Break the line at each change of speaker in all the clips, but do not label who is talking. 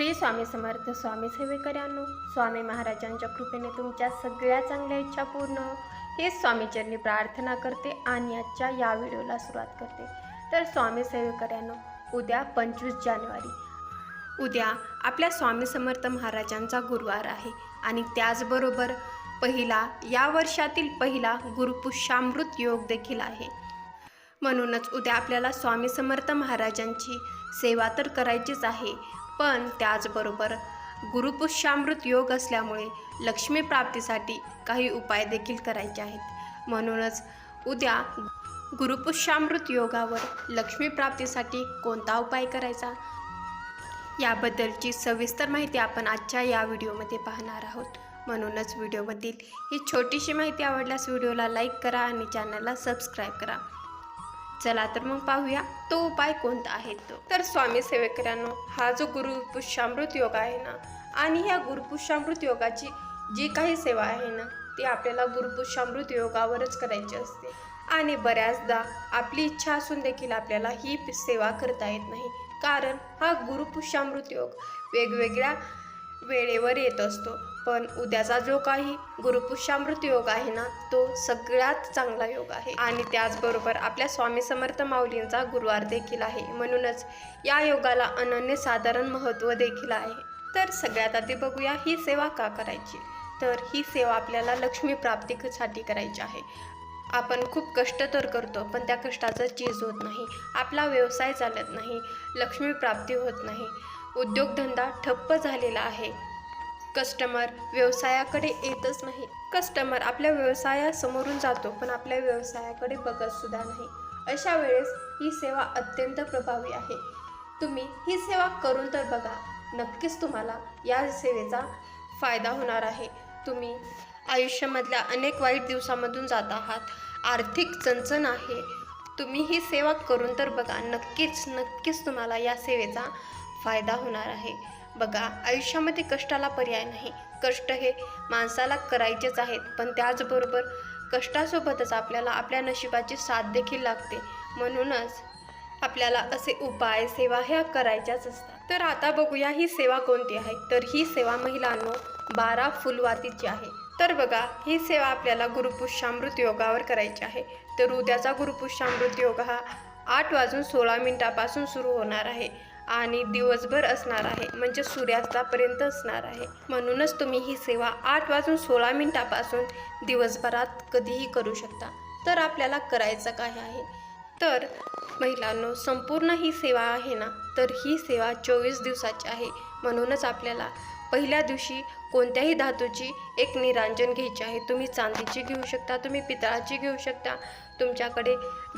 श्री स्वामी समर्थ स्वामी सेवेकऱ्यांनो स्वामी महाराजांच्या कृपेने तुमच्या सगळ्या चांगल्या इच्छा पूर्ण हो. हे. स्वामीचरणी प्रार्थना करते आणि आजच्या या व्हिडिओला सुरुवात करते. तर स्वामी सेवेकऱ्यांनो उद्या पंचवीस जानेवारी. उद्या आपल्या स्वामी समर्थ महाराजांचा गुरुवार आहे आणि त्याचबरोबर पहिला या वर्षातील पहिला गुरुपुष्यामृत योग देखील आहे. म्हणूनच उद्या आपल्याला स्वामी समर्थ महाराजांची सेवा तर करायचीच आहे पण त्याचबरोबर गुरुपुष्यामृत योग असल्यामुळे लक्ष्मी प्राप्तीसाठी काही उपाय देखील करायचे आहेत. म्हणूनच उद्या गुरुपुष्यामृत योगावर लक्ष्मी प्राप्तीसाठी कोणता उपाय करायचा? याबद्दलची सविस्तर माहिती आपण आजच्या या व्हिडिओमध्ये पाहणार आहोत. म्हणूनच व्हिडिओमधील ही छोटीशी माहिती आवडल्यास व्हिडिओला लाईक करा आणि चॅनलला सबस्क्राईब करा. चला तर मग पाहूया तो उपाय कोणता आहे तो? तर स्वामी सेवेकरांनो हा जो गुरुपुष्यामृत योग आहे ना आणि ह्या गुरुपुष्यामृत योगाची जी काही सेवा आहे ना ती आपल्याला गुरुपुष्यामृत योगावरच करायची असते. आणि बऱ्याचदा आपली इच्छा असून देखील आपल्याला ही सेवा करता येत नाही. कारण हा गुरुपुष्यामृत योग वेगवेगळ्या वेळेवर येत असतो. पण उद्याचा जो काही गुरुपुष्यामृत योग आहे ना तो सगळ्यात चांगला योग आहे. आणि त्याचबरोबर आपल्या स्वामी समर्थ माऊलींचा गुरुवार देखील आहे. म्हणूनच या योगाला अनन्य साधारण महत्त्व देखील आहे. तर सगळ्यात आधी बघूया ही सेवा का करायची? तर ही सेवा आपल्याला लक्ष्मी प्राप्तीसाठी करायची आहे. आपण खूप कष्ट तर करतो पण त्या कष्टाचं चीज होत नाही. आपला व्यवसाय चालत नाही. लक्ष्मी प्राप्ती होत नाही. उद्योगधंदा ठप्प झालेला आहे. कस्टमर व्यवसायाकडे येतच नाही. कस्टमर आपल्या व्यवसायासमोरून जातो पण आपल्या व्यवसायाकडे बघतसुद्धा नाही. अशा वेळेस ही सेवा अत्यंत प्रभावी आहे. तुम्ही ही सेवा करून तर बघा नक्कीच तुम्हाला या सेवेचा फायदा होणार आहे. तुम्ही आयुष्यामधल्या अनेक वाईट दिवसामधून जात आहात. आर्थिक चणचण आहे. तुम्ही ही सेवा करून तर बघा नक्कीच नक्कीच तुम्हाला या सेवेचा फायदा होणार आहे. बघा आयुष्यामध्ये कष्टाला पर्याय नाही. कष्ट हे माणसाला करायचेच आहेत पण त्याचबरोबर कष्टासोबतच आपल्याला आपल्या नशिबाची साथ देखील लागते. म्हणूनच आपल्याला असे उपाय सेवा ह्या करायच्याच असतात. तर आता बघूया ही सेवा कोणती आहे? तर ही सेवा महिलांनो बारा फुलवातीची आहे. तर बघा ही सेवा आपल्याला गुरुपुष्यामृत योगावर करायची आहे. तर उद्याचा गुरुपुष्यामृत योग हा आठ वाजून सोळा मिनिटापासून सुरू होणार आहे. आणि दिवसभर असणार आहे. म्हणजे सूर्यास्तापर्यंत असणार आहे. म्हणूनच तुम्ही ही सेवा आठ वाजून सोळा मिनिटापासून दिवसभरात कधीही करू शकता. तर आपल्याला करायचं काय आहे? तर महिलांनो संपूर्ण ही सेवा आहे ना? तर ही सेवा चोवीस दिवसाची आहे. म्हणूनच आपल्याला पहिल्या दिवशी कोणत्याही धातूची एक निरांजन घ्यायची आहे. तुम्ही चांदीची घेऊ शकता तुम्ही पितळाची घेऊ शकता तुमच्याकडे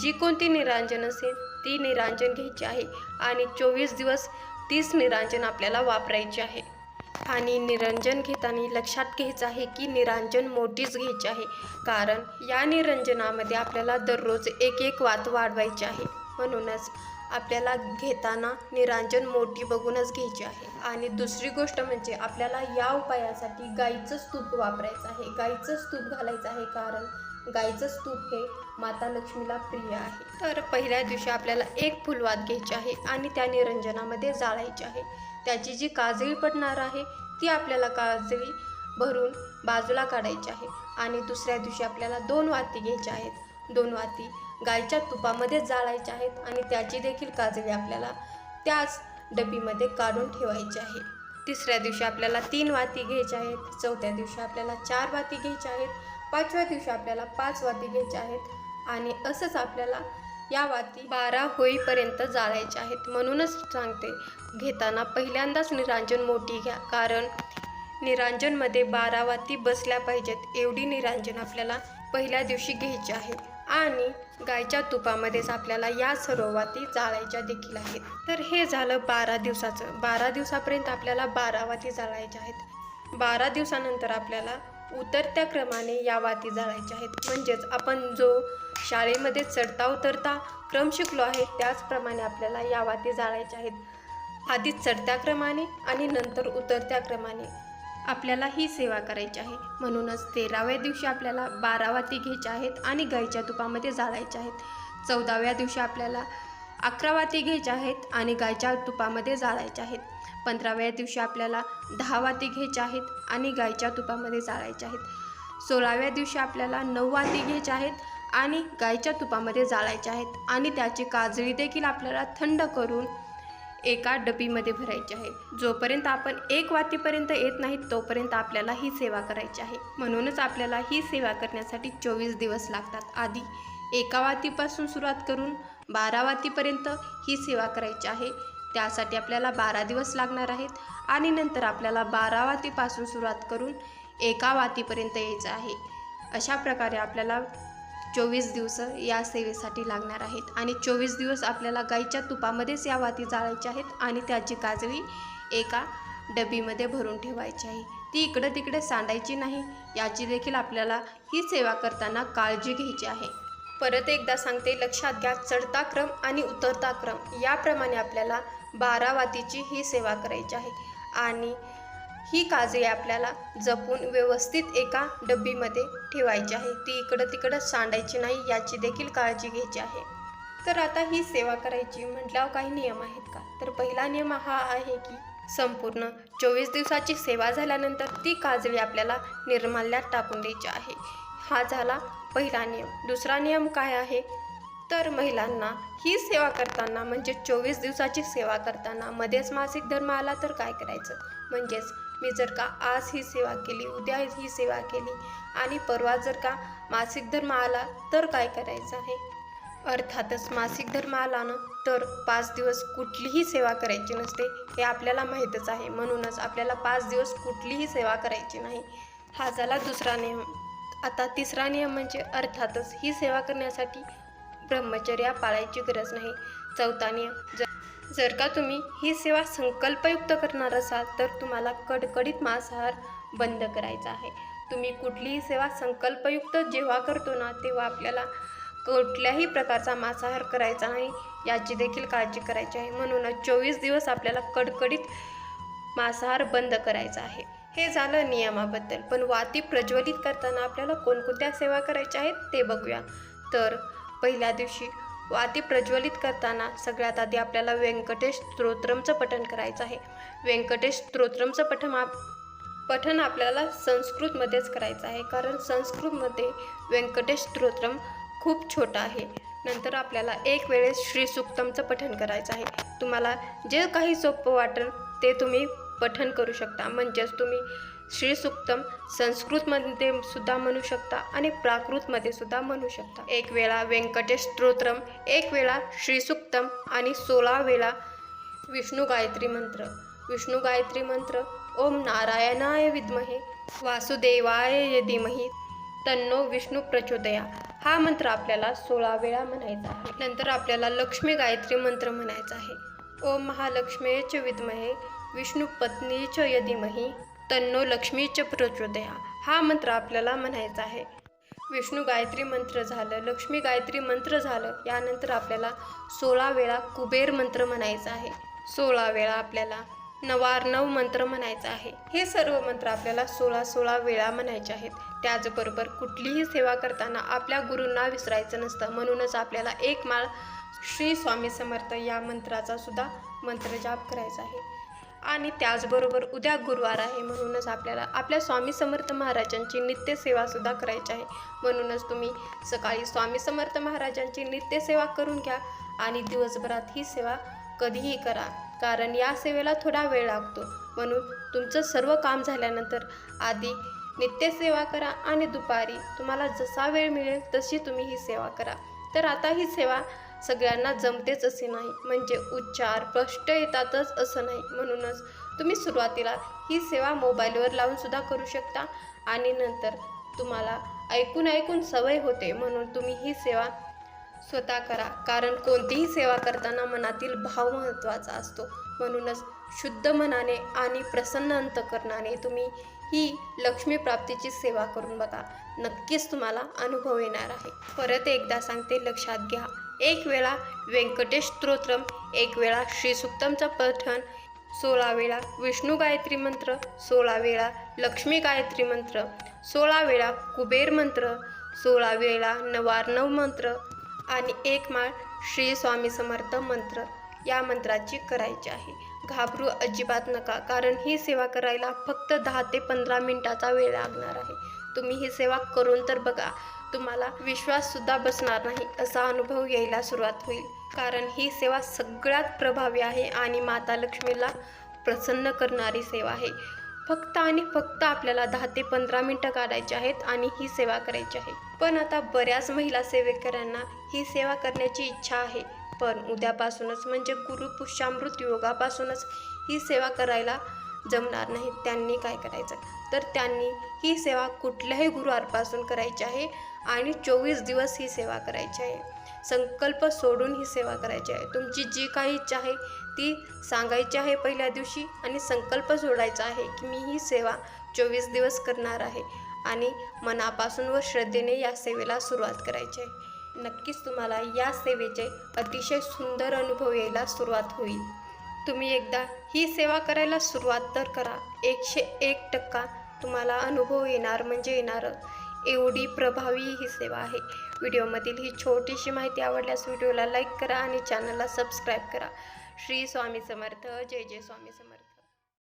जी कोणती निरांजन असेल ती निरांजन घ्यायची आहे. आणि चोवीस दिवस तीच निरांजन आपल्याला वापरायची आहे. आणि निरंजन घेताना लक्षात घ्यायचं आहे की निरांजन मोठीच घ्यायची आहे. कारण या निरंजनामध्ये आपल्याला दररोज एक एक वात वाढवायची आहे. म्हणूनच आपल्याला घेताना निरांजन मोठी बघूनच घ्यायची आहे. आणि दुसरी गोष्ट म्हणजे आपल्याला या उपायासाठी गाईचं स्तूप वापरायचं आहे. गाईचं स्तूप घालायचं आहे कारण गाईचं स्तूप हे माता लक्ष्मीला प्रिय आहे. तर पहिल्या दिवशी आपल्याला एक फुलवात घ्यायची आहे आणि त्या निरंजनामध्ये जाळायची आहे. त्याची जी काजळी पडणार आहे ती आपल्याला काजळी भरून बाजूला काढायची आहे. आणि दुसऱ्या दिवशी आपल्याला दोन वाती घ्यायच्या आहेत. दोन वाती गायच्या तुपामध्ये जाळायच्या आहेत आणि त्याची देखील काजळी आपल्याला त्याच डबीमध्ये काढून ठेवायची आहे. तिसऱ्या दिवशी आपल्याला तीन वाती घ्यायच्या आहेत. चौथ्या दिवशी आपल्याला चार वाती घ्यायच्या आहेत. पाचव्या दिवशी आपल्याला पाच वाती घ्यायच्या आहेत. आणि असंच आपल्याला या वाती बारा होईपर्यंत जाळायच्या आहेत म्हणूनच सांगते. घेताना पहिल्यांदाच निरांजन मोठी घ्या. कारण निरांजनमध्ये बारा वाती बसल्या पाहिजेत एवढी निरांजन आपल्याला पहिल्या दिवशी घ्यायची आहे. आणि गायच्या तुपामध्येच आपल्याला या सर्व वाती जाळायच्या देखील आहेत. तर हे झालं बारा दिवसाचं. बारा दिवसापर्यंत आपल्याला बारा वाती जाळायच्या आहेत. बारा दिवसानंतर आपल्याला उतरत्या क्रमाने या वाती जाळायच्या आहेत. म्हणजेच आपण जो शाळेमध्ये चढता उतरता क्रम शिकलो आहे त्याचप्रमाणे आपल्याला या वाती जाळायच्या आहेत. आधी चढत्या क्रमाने आणि नंतर उतरत्या क्रमाने. आपल्याला ही सेवा करायची आहे. म्हणूनच तेराव्या दिवशी आपल्याला बारा वाती घ्यायच्या आहेत आणि गाईच्या तुपामध्ये जाळायच्या आहेत. चौदाव्या दिवशी आपल्याला अकरा वाती घ्यायच्या आहेत आणि गायच्या तुपामध्ये जाळायच्या आहेत. पंधराव्या दिवशी आपल्याला दहा वाती घ्यायच्या आहेत आणि गायच्या तुपामध्ये जाळायच्या आहेत. सोळाव्या दिवशी आपल्याला नऊ वाती घ्यायच्या आहेत आणि गायच्या तुपामध्ये जाळायच्या आहेत. आणि त्याची काजळी देखील आपल्याला थंड करून एका डबीमध्ये भरायची आहे. जोपर्यंत आपण एक वातीपर्यंत येत नाही तोपर्यंत आपल्याला ही सेवा करायची आहे. म्हणूनच आपल्याला ही सेवा करण्यासाठी चोवीस दिवस लागतात. आधी एका वातीपासून सुरुवात करून बारा वातीपर्यंत ही सेवा करायची आहे. त्यासाठी आपल्याला बारा दिवस लागणार आहेत आणि नंतर आपल्याला बारा वातीपासून सुरुवात करून एका वातीपर्यंत यायचं आहे. अशा प्रकारे आपल्याला चोवीस दिवस या सेवेसाठी लागणार आहेत आणि चोवीस दिवस आपल्याला गाईच्या तुपामध्येच या वाती जाळायच्या आहेत आणि त्याची काजळी एका डबीमध्ये भरून ठेवायची आहे. ती इकडं तिकडे सांडायची नाही याची देखील आपल्याला ही सेवा करताना काळजी घ्यायची आहे. परत एकदा सांगते लक्षात घ्या चढता क्रम आणि उतरता क्रम. याप्रमाणे आपल्याला बारावातीची ही सेवा करायची आहे. आणि ही काजळी आपल्याला जपून व्यवस्थित एका डब्बीमध्ये ठेवायची आहे. ती इकडं तिकडं सांडायची नाही याची देखील काळजी घ्यायची आहे. तर आता ही सेवा करायची म्हटल्यावर काही नियम आहेत का? तर पहिला नियम हा आहे की संपूर्ण चोवीस दिवसाची सेवा झाल्यानंतर ती काजळी आपल्याला निर्माल्यात टाकून द्यायची आहे. हा झाला पहिला नियम. दुसरा नियम काय आहे? तर महिलांना ही सेवा करताना म्हणजे चोवीस दिवसाची सेवा करताना मध्येच मासिक धर्म आला तर काय करायचं? म्हणजेच मी जर का आज ही सेवा केली उद्या ही सेवा केली आणि परवा जर का मासिक धर्म आला तर काय करायचं आहे? अर्थातच मासिक धर्म आला ना तर पाच दिवस कुठलीही सेवा करायची नसते हे आपल्याला माहीतच आहे. म्हणूनच आपल्याला पाच दिवस कुठलीही सेवा करायची नाही. हा झाला दुसरा नियम. आता तिसरा नियम म्हणजे अर्थातच ही सेवा करण्यासाठी ब्रह्मचर्या पाळायची गरज नाही. चौथा नियम जर जर का तुम्ही ही सेवा संकल्पयुक्त करणार असाल तर तुम्हाला कडकडीत मांसाहार बंद करायचा आहे. तुम्ही कुठलीही सेवा संकल्पयुक्त जेव्हा करतो ना तेव्हा आपल्याला कुठल्याही प्रकारचा मांसाहार करायचा नाही. याची देखील काळजी करायची आहे. म्हणूनच चोवीस दिवस आपल्याला कडकडीत मांसाहार बंद करायचा आहे. हे झालं नियमाबद्दल. पण वाती प्रज्वलित करताना आपल्याला कोणकोणत्या सेवा करायच्या आहेत ते बघूया. तर पहिल्या दिवशी वाती प्रज्वलित करताना सगळ्यात आधी आपल्याला व्यंकटेश स्तोत्रमचं पठण करायचं आहे. व्यंकटेश स्तोत्रमचं पठण आप पठण आपल्याला संस्कृतमध्येच करायचं आहे. कारण संस्कृतमध्ये व्यंकटेश स्तोत्रम खूप छोटा आहे. नंतर आपल्याला एक वेळेस श्रीसुक्तमचं पठण करायचं आहे. तुम्हाला जे काही सोपं वाटेल ते तुम्ही पठण करू शकता. म्हणजेच तुम्ही श्रीसुक्तम संस्कृतमध्ये सुद्धा म्हणू शकता आणि प्राकृतमध्ये सुद्धा म्हणू शकता. एक वेळा व्यंकटेश स्तोत्रम एक वेळा श्रीसुक्तम आणि सोळा वेळा विष्णू गायत्री मंत्र. विष्णू गायत्री मंत्र ओम नारायणाय विद्महे वासुदेवाय धीमही तन्नो विष्णू प्रचोदया. हा मंत्र आपल्याला सोळा वेळा म्हणायचा आहे. नंतर आपल्याला लक्ष्मी गायत्री मंत्र म्हणायचा आहे. ओम महालक्ष्मीच विद्महे विष्णू पत्नीच तन्नो लक्ष्मीच प्रचोदया हा मंत्र आपल्याला म्हणायचा आहे. विष्णू गायत्री मंत्र झालं लक्ष्मी गायत्री मंत्र झालं यानंतर आपल्याला सोळा वेळा कुबेर मंत्र म्हणायचा आहे. सोळा वेळा आपल्याला नवार्णव मंत्र म्हणायचा आहे. हे सर्व मंत्र आपल्याला सोळा सोळा वेळा म्हणायचे आहेत. त्याचबरोबर कुठलीही सेवा करताना आपल्या गुरूंना विसरायचं नसतं. म्हणूनच आपल्याला एक माळ श्री स्वामी समर्थ या मंत्राचा सुद्धा मंत्रजाप करायचा आहे. आणि त्याचबरोबर उद्या गुरुवार आहे म्हणूनच आपल्याला आपल्या स्वामी समर्थ महाराजांची नित्यसेवासुद्धा करायची आहे. म्हणूनच तुम्ही सकाळी स्वामी समर्थ महाराजांची नित्यसेवा करून घ्या आणि दिवसभरात ही सेवा कधीही करा. कारण या सेवेला थोडा वेळ लागतो. म्हणून तुमचं सर्व काम झाल्यानंतर आधी नित्यसेवा करा आणि दुपारी तुम्हाला जसा वेळ मिळेल तशी तुम्ही ही सेवा करा. तर आता ही सेवा सगळ्यांना जमतेच असे नाही. म्हणजे उच्चार स्पष्ट येतातच असं नाही. म्हणूनच तुम्ही सुरुवातीला ही सेवा मोबाईलवर लावून सुद्धा करू शकता आणि नंतर तुम्हाला ऐकून ऐकून सवय होते. म्हणून तुम्ही ही सेवा स्वतः करा. कारण कोणतीही सेवा करताना मनातील भाव महत्त्वाचा असतो. म्हणूनच शुद्ध मनाने आणि प्रसन्न अंतकरणाने तुम्ही ही लक्ष्मी प्राप्तीची सेवा करून बघा. नक्कीच तुम्हाला अनुभव येणार आहे. परत एकदा सांगते लक्षात घ्या. एक वेळा व्यंकटेश स्तोत्रम एक वेळा श्रीसुक्तमचं पठण सोळा वेळा विष्णू गायत्री मंत्र सोळा वेळा लक्ष्मी गायत्री मंत्र सोळा वेळा कुबेर मंत्र सोळा वेळा नवार्णव मंत्र आणि एक माळ श्री स्वामी समर्थ मंत्र या मंत्राची करायची आहे. घाबरू अजिबात नका कारण ही सेवा करायला फक्त दहा ते पंधरा मिनिटाचा वेळ लागणार आहे. तुम्ही ही सेवा करून तर बघा तुम्हाला विश्वाससुद्धा बसणार नाही असा अनुभव यायला सुरुवात होईल. कारण ही सेवा सगळ्यात प्रभावी आहे आणि माता लक्ष्मीला प्रसन्न करणारी सेवा आहे. फक्त आणि फक्त आपल्याला दहा ते पंधरा मिनटं काढायची आहेत आणि ही सेवा करायची आहे. पण आता बऱ्याच महिला सेवेकऱ्यांना ही सेवा करण्याची इच्छा आहे. पण उद्यापासूनच म्हणजे गुरुपुष्यामृत योगापासूनच ही सेवा करायला जमणार नाही. त्यांनी काय करायचं? तर त्यांनी ही सेवा कुठल्याही गुरुवारपासून करायची आहे आणि चोवीस दिवस ही सेवा करायची आहे. संकल्प सोडून ही सेवा करायची आहे. तुमची जी काही इच्छा आहे ती सांगायची आहे पहिल्या दिवशी आणि संकल्प सोडायचा आहे की मी ही सेवा चोवीस दिवस करणार आहे आणि मनापासून व श्रद्धेने या सेवेला सुरुवात करायची आहे. नक्कीच तुम्हाला या सेवेचे अतिशय सुंदर अनुभव यायला सुरुवात होईल. तुम्ही एकदा ही सेवा करायला सुरुवात तर करा. एकशे एक टक्का तुम्हाला अनुभव येणार म्हणजे येणार. एवढी प्रभावी ही सेवा आहे. व्हिडिओमधील ही छोटीशी माहिती आवडल्यास व्हिडिओला लाईक करा आणि चॅनलला सबस्क्राईब करा. श्री स्वामी समर्थ. जय जय स्वामी समर्थ.